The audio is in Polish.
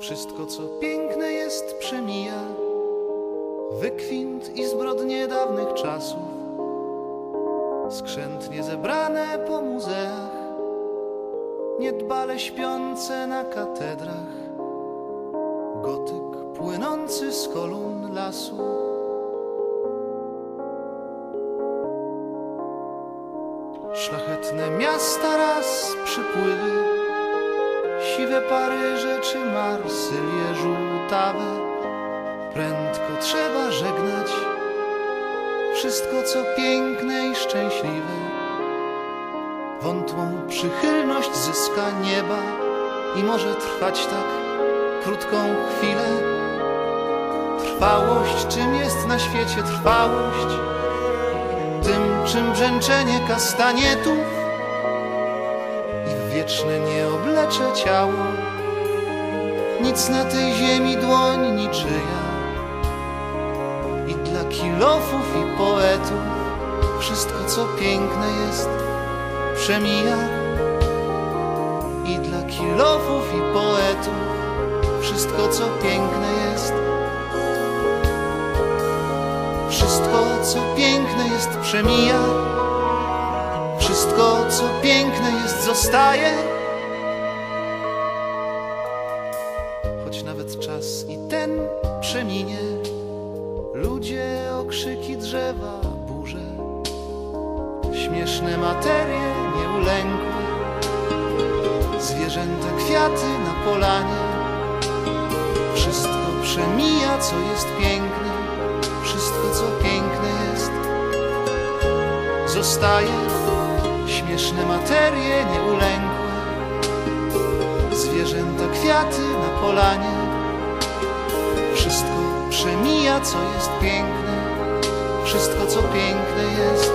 Wszystko, co piękne jest, przemija. Wykwint i zbrodnie dawnych czasów, skrzętnie zebrane po muzeach, niedbale śpiące na katedrach, gotyk płynący z kolumn lasu. Szlachetne miasta raz przypływy, siwe Paryże czy Marsylie żółtawe. Prędko trzeba żegnać wszystko, co piękne i szczęśliwe. Wątłą przychylność zyska nieba i może trwać tak krótką chwilę. Trwałość, czym jest na świecie trwałość? Tym, czym brzęczenie kastanietów wieczne nieoblecze ciało. Nic na tej ziemi dłoń niczyja i dla kilofów i poetów wszystko, co piękne jest, przemija. I dla kilofów i poetów wszystko, co piękne jest, wszystko, co piękne jest, przemija. Wszystko, co piękne jest, zostaje. Choć nawet czas i ten przeminie, ludzie, okrzyki drzewa, burze, śmieszne materie nieulękłe, zwierzęta, kwiaty na polanie. Wszystko przemija, co jest piękne, wszystko, co piękne jest, zostaje. Śmieszne materie nieulękłe, zwierzęta, kwiaty na polanie. Wszystko przemija, co jest piękne, wszystko, co piękne jest,